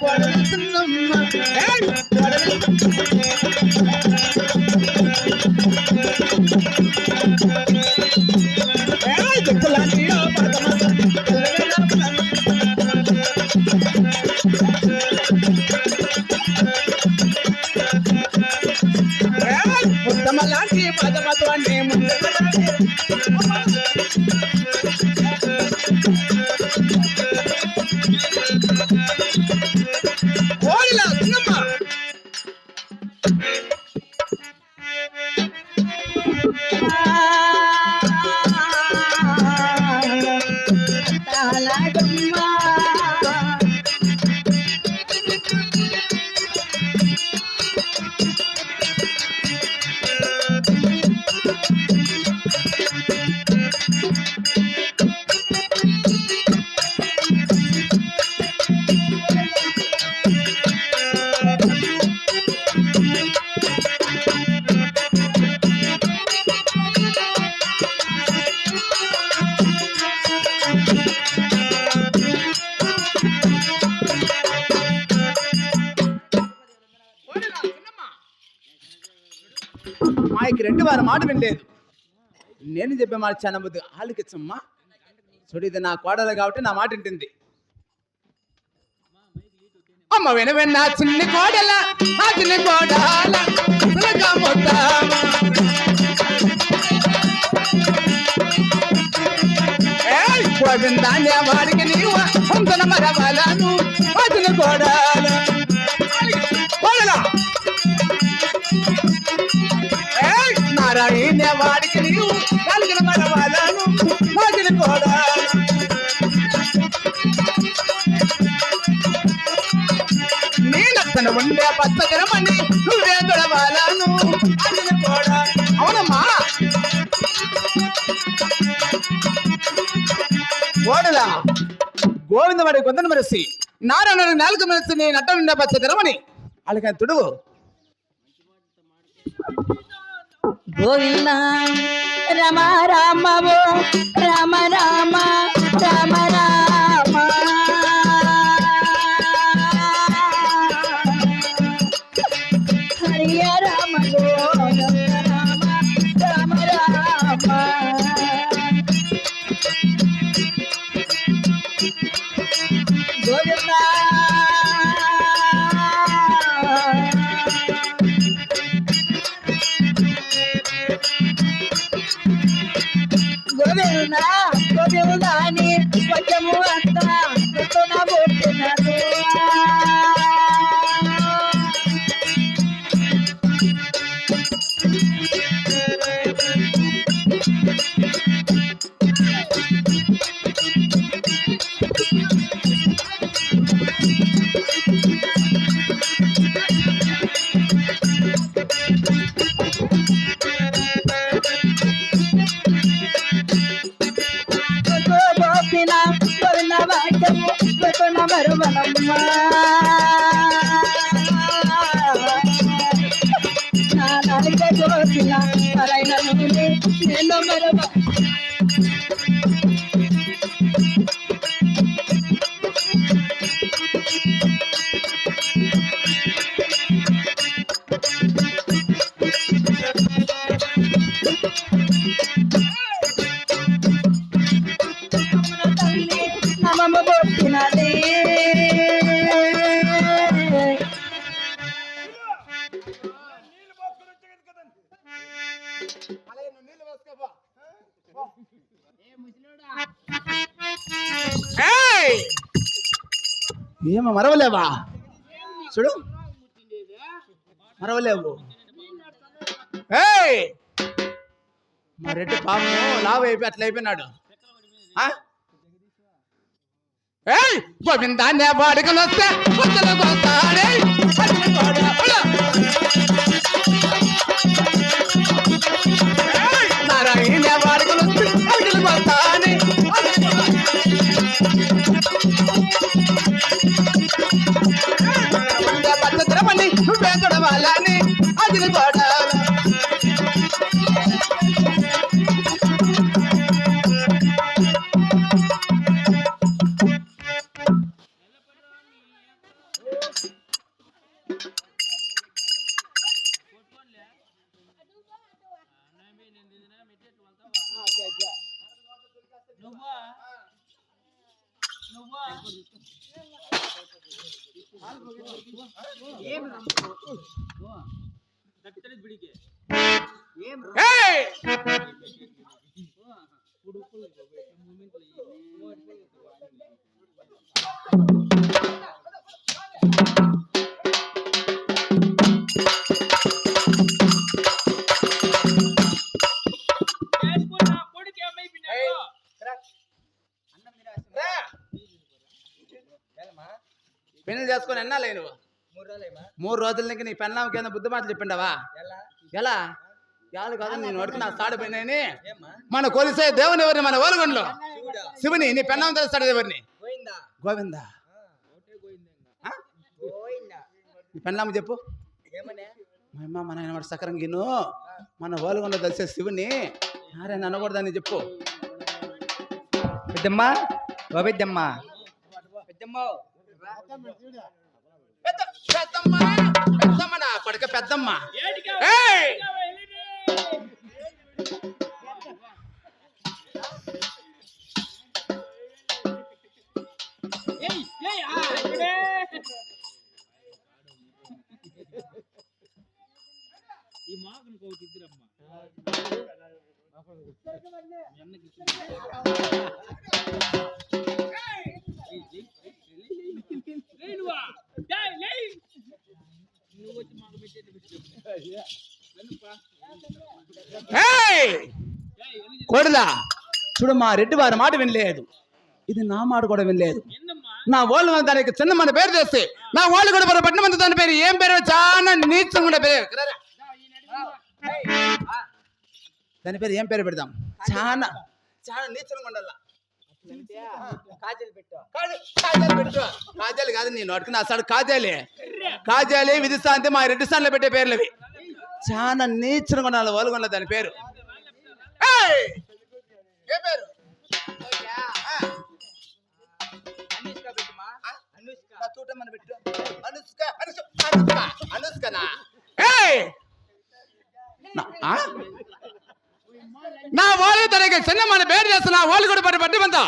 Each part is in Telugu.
కొడలుతున్నమ్మ. ఏయ్! మాయకి రెండు వారి మాట వినలేదు. నేను చెప్పే మాట చాలా బుద్ధి ఆలకిచ్చమ్మా చూడు ఇది నా కోడలు కాబట్టి నా మాట వింటుంది. అమ్మ విన విన్న చిన్ని కోడల ఆ చిన్ని కోడల అసలుగా వాడికి నీవు? వంతన మరవలను ఆ చిన్ని కోడల. నేనక్కన ఉండే పచ్చదనమని నువ్వే దొరవాలను అని కూడా అవునమ్మా ఓడలా కొందన మరసి నారాయణ నాలుగు మరసి నీ నట్ట ఉండే పచ్చదనమని అలాగే తుడువు గోవింద రమ రామ రామ రామ రామ రామ. గోవింద అని కొంచెము అంత మరువనమ్మ నా నేను మరవ ఏమో మరవలేవా? చూడు. మరవలేవు. మా రెడ్డి పాపం లావు అయిపోయి అట్లా అయిపోయినాడు? ఏయ్! గోవిందాన్నే వాడుకొని వస్తే ಬಿಡಿಗೆ మూడు రోజుల నుంచి నీ పెన్నాం కింద బుద్ధి మాటలు చెప్పిండవా? ఎలా? యాలు కాదు నేను వరకు నా తాడు పోయినాయని మన కొలిసే దేవుని ఎవరిని? మన ఓలుగుండ్లో. శివుని నీ పెన్నాం తెలుస్తాడు ఎవరిని? గోవిందా? నీ పెన్నాము చెప్పు. మా అమ్మ మన ఆయన వాడు సకరం గిను మన ఓలుగుండ తెలిసే శివుని. నారాయణ అనకూడదని చెప్పు. పెద్దమ్మ ఓ పెద్దమ్మ. పెద్ద పెద్దమ్మ పెద్దమ్మ నా కొడుక పెద్దమ్మ! ఈ కోటి ఇద్దరమ్మా. కొడుదా? చూడు మా రెడ్డి వారి మాట వినలేదు. ఇది నా మాట కూడా వినలేదు. నా ఓళ్ళు దానికి చిన్న మన పేరు చేస్తే నా ఓళ్ళు కూడా మన పట్టిన మంది దాని పేరు ఏం పేరు? చాలా నీచంగా కూడా పేరు. దాని పేరు ఏం పేరు పెడదాం? చాలా చాలా నీచంగా ఉండాలా? కాజల్ పెట్టు. కాజల్ కాదు నీ నోటికి నా సాడు కాజాలి. కాజాలి విధిస్తా అంటే మా రెడ్డి స్థానంలో పెట్టే పేర్లు అవి చాలా నీచంగా ఉండాలి ఓలుగొండ దాని పేరు. ఏయ్! ఏ పేరు? ఆ. ఆ? నా చూడమని పెట్టు. అనుష్క, అనుష్క, అనుష్క, అనుష్కనా? నా- వాళ్ళు తనకి చిన్న మన పేరు చేస్తున్నా వాళ్ళు కూడా పడి పట్టి పంత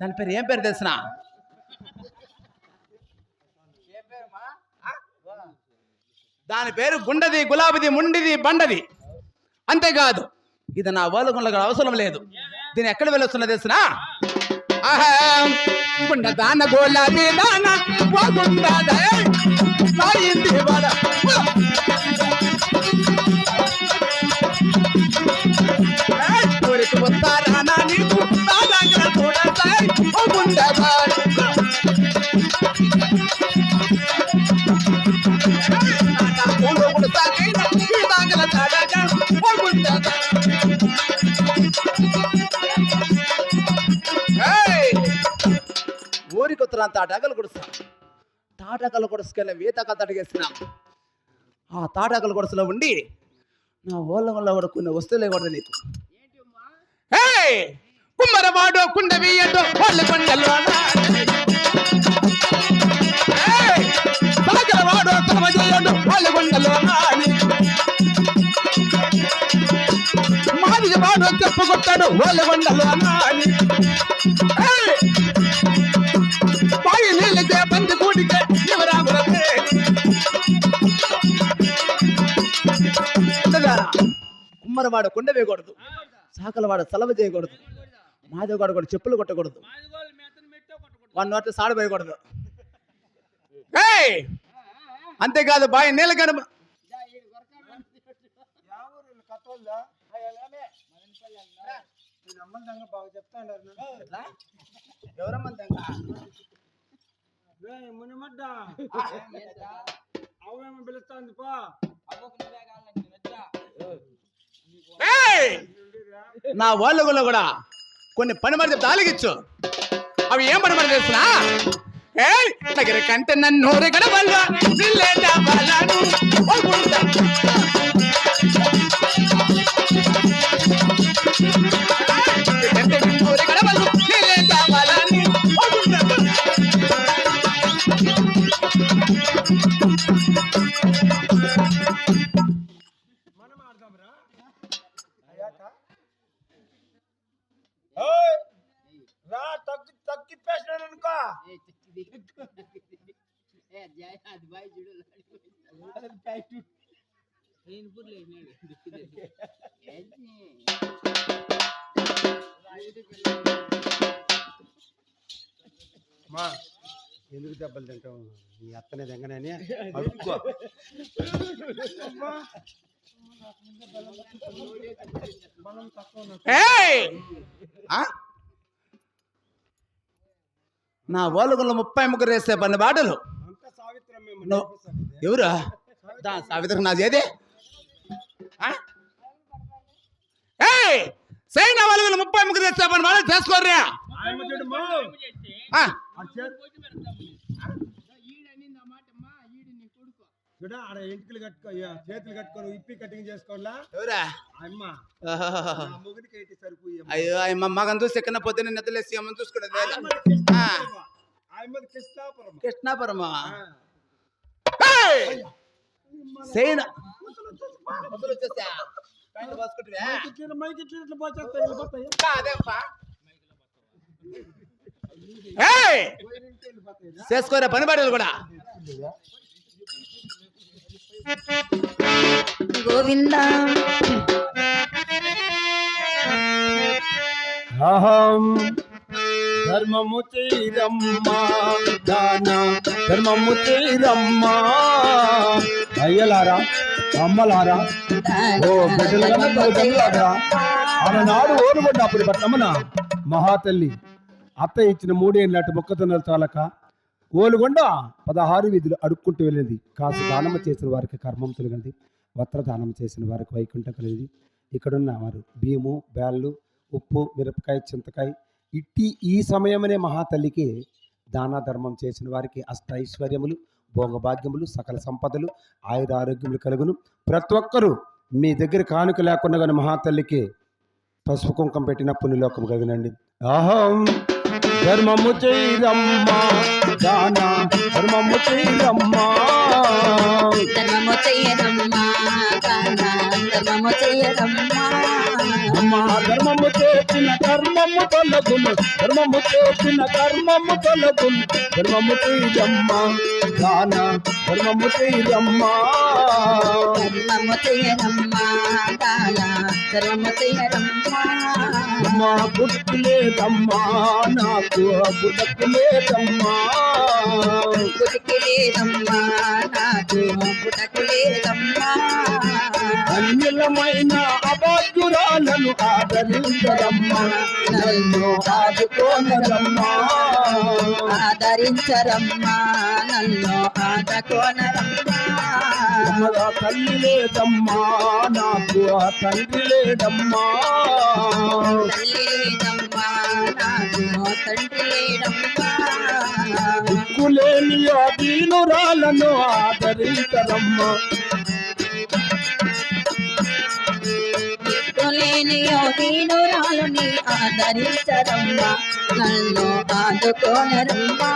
దాని పేరు ఏం పేరు తెలిసిన? దాని పేరు గుండది గులాబీది ముండిది బండది. అంతేకాదు ఇది నా వాళ్ళ అవసరం లేదు. దీని ఎక్కడ వెళ్ళొస్తున్నా తెలిసిన? గుండ దాన గులాబీ దాన వస్తారా నీకు నా దగ్గర చూడసాయ్ ఓ గుండ ఊరికి తాటాకలు కొడుస్తాం తాటాకలు కొడుసుకెళ్ళి వేతాకలు తటగేస్తున్నాం ఆ తాటాకలు కొడుసులో ఉండి నా ఓళ్ళలో కూడా కొన్ని వస్తువులే కూడా నీకు. కుమ్మరవాడో కుండ వీయడు వాళ్ళ కొండలో సాగరవాడు తమ చేయడు వాళ్ళ కొండలో మాది వాడు చెప్పు కొట్టాడు వాళ్ళ కొండలో అని. ఏయ్! బాయి నీళ్ళకే బంది కూడికే ఎవరాగురమే కుమ్మరవాడ కొండ వేయకూడదు సాకలవాడ సెలవు చేయకూడదు మాధవగాడు కూడా చెప్పులు కొట్టకూడదు మాదిగోళ్ళు మేతను పెట్టో కొట్టుకుంటా వాడి నోట్లో సాడు పోయకూడదు! అంతేకాదు బాయ్ నీళ్ళ కనుమ మునిమడ్డ అవేమో పిలుస్తాంది పా ఏయ్! నా వాళ్ళ కూడా కొన్ని పని మరి చెప్తే ఆలగించు అవి ఏం పని మరి తెలుసునా? దగ్గర కంటే నన్ను గడవల్ల నిల్లేట ఎందుకు దెబ్బలు తింటావు? నీ అత్తనే దెంగనని అడుక్కో? నా ఓలుగుల్లో ముప్పై ముగ్గురు వేస్తే పన్ను బాటలు. సావిత్రం ఎవరు? దా సావిత్రికి నాది ఏది? ఆ? ఏయ్! సై నా ఓలుగులు ముప్పై ముగ్గురు వేస్తే పన్ను బాటలు చేసుకోర్రా! చూడు ఆడ ఎంటికలు కట్టుకో చేతులు కట్టుకొని ఇప్పి కటింగ్ చేసుకోవాలా ఎవరా? అమ్మ మొగుడికి అయితే సరిపోయి అయ్యో అయ్యమ్మ మగన్ చూసి ఎక్కడ పొద్దున్న నిద్రలేసి అమ్మని చూసుకోలేదు ఆ. ఆయమ్మది కృష్ణాపురం కృష్ణాపురమా. సేన. వచ్చేసా? మైకి ఇట్లా, ఇట్లా, చేసుకోరా పని పడేది కూడా. గోవింద. అహం ధర్మము తీరమ్మా దాన ధర్మము తీరమ్మా అయ్యలారా అమ్మలారా ఓ బిడ్డలుగా తల్లిదండ్రులారా ఆనాడు ఓనుగొండ అప్పుడు పట్టమన మహాతల్లి. అత్త ఇచ్చిన మూడేళ్ళటి మొక్కజొన్నలు చాలక ఓలుగొండ పదహారు వీధులు అడుక్కుంటూ వెళ్ళింది. కాసు దానం చేసిన వారికి కర్మం తొలగింది. వస్త్రదానం చేసిన వారికి వైకుంఠం కలిగింది. ఇక్కడున్న వారు బియ్యము బ్యాళ్ళు ఉప్పు మిరపకాయ చింతకాయ ఇట్టి ఈ సమయమనే మహాతల్లికి దాన ధర్మం చేసిన వారికి అష్ట ఐశ్వర్యములు భోగభాగ్యములు సకల సంపదలు ఆయుర ఆరోగ్యములు కలుగును. ప్రతి ఒక్కరూ మీ దగ్గర కానుక లేకుండా కానీ మహాతల్లికి పసుపు కుంకం పెట్టిన పుణ్యలోకం కలిగినండి అహం! ధర్మము చేయరమ్మా దాన ధర్మము చేయరమ్మా ధర్మము చెయ్యరమ్మా కాన ధర్మము చెయ్యరమ్మా అమ్మా ధర్మము చేసిన కర్మము తొలగును ధర్మము చేసిన కర్మము తొలగును ధర్మము చేయరమ్మా దాన ధర్మము చేయరమ్మా ధర్మము ధర్మము చెయ్యరమ్మా అమ్మా లేదమ్మా నాకు లేదమ్మా లేదమ్మా లేదమ్మా అన్యులమైన అభాగ్యురాలను ఆదరించరమ్మా. నన్ను ఆదుకోనరమ్మా. ఆదరించరమ్మా నన్ను ఆదకోనరమ్మా. అమ్మగా తల్లి లేదమ్మా నాకు ఆ తండ్రి లేదమ్మా. దిక్కులేని ఆ దీనురాలను ఆదరించరమ్మా దిక్కులేని యోగినురాలుని ఆదరించరమ్మా నన్ను ఆదుకోనరమ్మా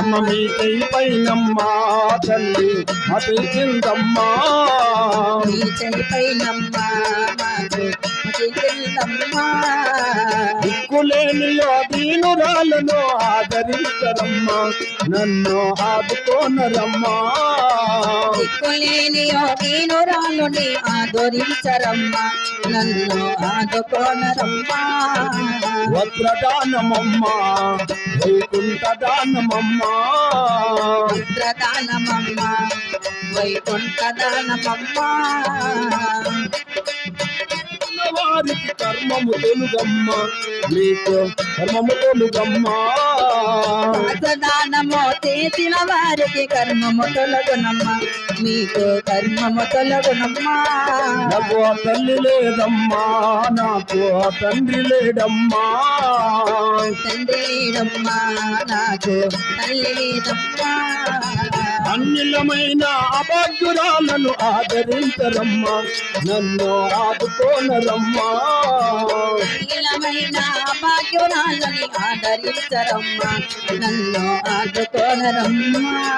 అమ్మ మీ కై పైనమ్మా తల్లి చెయ్యిపైనమ్మా మాకు ముగిసిందమ్మా దిక్కులేని దీనురాలను ఆదరించరమ్మా నన్ను ఆదుకోనరమ్మా. దిక్కులేని యోగినురాలుని ఆదరించరమ్మా నన్ను ఆదుకోనరమ్మా. వజ్రదానమమ్మా వైకుంఠ దానమమ్మా. పుత్రదానమమ్మా వైకుంఠ దానమమ్మా. వారికి కర్మము తెలుగమ్మా. మీకు కర్మము తెలుగమ్మా. దానము చేసిన వారికి కర్మము తొలగునమ్మా. మీకు కర్మము తొలగునమ్మా. నాకు ఆ తల్లి లేదమ్మా. నాకు ఆ తండ్రి లేడమ్మా తండ్రి లేదమ్మా నాకు తల్లి లేదమ్మా. అన్యులమైన అభాగ్యురాలను ఆదరించరమ్మా. నన్ను ఆదుకోనరమ్మా. అఖిలమైన భాగ్యురాలని ఆదరించరమ్మా. నన్ను ఆదుకోనరమ్మా.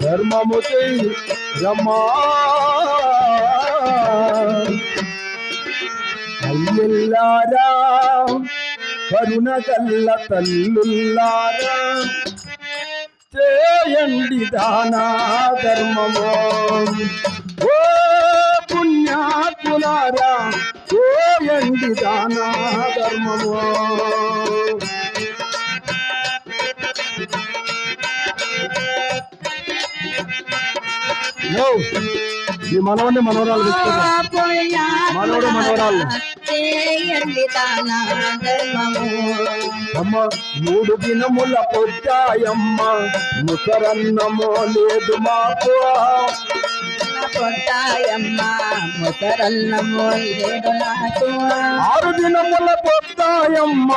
ధర్మము చేయి రమ్మా. అయ్యల్లారా కరుణ కల్ల తల్లుల్లారా. చేయండి దానా ధర్మము ఓ పుణ్యాత్ములారా చేయండి దానా ధర్మము యో, ఈ మనవన్ని మనవరాలు మనవడు ధర్మము అమ్మ మూడు దినముల పొద్దాయమ్మ ముసరన్నమో లేదు మాకు. పొట్టాయమ్మ ముసరన్నము లేడు నాకు ఆరు దినముల పొద్దాయమ్మ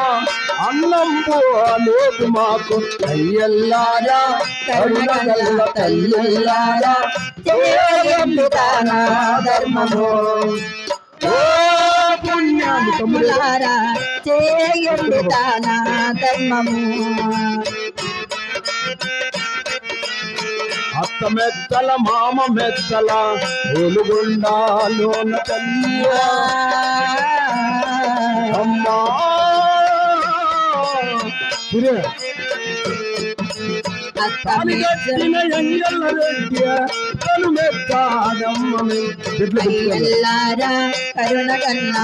అన్నం పోలేదు మాకు. అయ్యల్లారా కరుణగల్ల తల్లుల్లారా. ధర్మము. ఓ చేయండి దానా ధర్మము. అత్త మెత్తల మామ మెత్తల ఒలుగుండాలోన తల్లి అమ్మా తాలిగట్టిన ఎంగళ్ళ రెడ్డి తను మెత్తాడమ్మని కరుణ కన్నా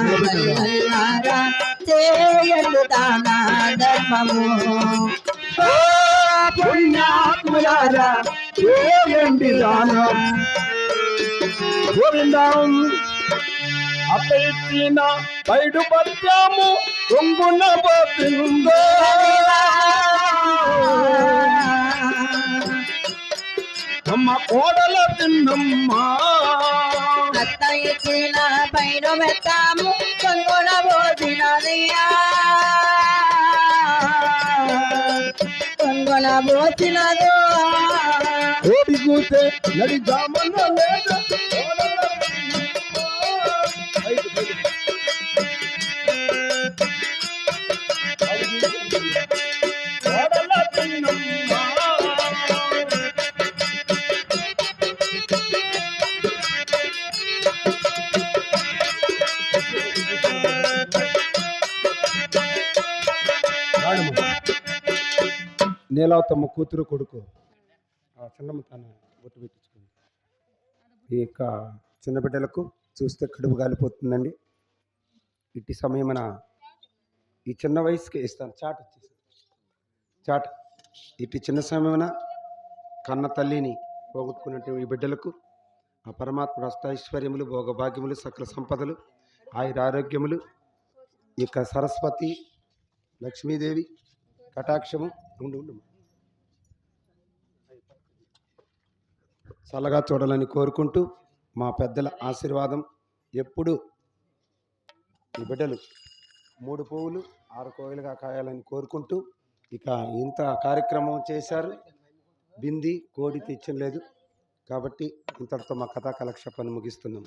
చేయండి దానా ధర్మము. పుణ్యాత్ములారా చేయండి దానం? గోవిందం అతైతిన బయడు పద్యము రొంగున పోతుందో అమ్మ కోడల తిన్నమ్మా అత్త ఇచ్చిన పైన పెట్టాము పోతున్నదయ్యా పోసినదయ్యా కొంగున పోసినదో కోడి కూతే నడి జామన్న లేదు నీలావతమ్మ కూతురు కొడుకు. ఆ చిన్నమ్మ తన బొట్టు పెట్టించుకుంది. ఈ యొక్క చిన్న బిడ్డలకు చూస్తే కడుపు గాలిపోతుందండి. ఇట్టి సమయమున ఈ చిన్న వయసుకి ఇస్తాను. చాట్ ఇచ్చేసి చాట్. ఇట్టి చిన్న సమయమున కన్న తల్లిని పోగొట్టుకున్నట్టు ఈ బిడ్డలకు ఆ పరమాత్మ అష్టైశ్వర్యములు భోగభాగ్యములు సకల సంపదలు ఆయుర ఆరోగ్యములు ఈ యొక్క సరస్వతి లక్ష్మీదేవి కటాక్షము ఉండు ఉండు. చల్లగా చూడాలని కోరుకుంటూ మా పెద్దల ఆశీర్వాదం ఎప్పుడు ఈ బిడ్డలు మూడు పువ్వులు ఆరు కోయిలుగా కాయాలని కోరుకుంటూ ఇక ఇంత కార్యక్రమం చేశారు. బింది కోడి తెచ్చలేదు కాబట్టి ఇంతటితో మా కథా పని ముగిస్తున్నాం.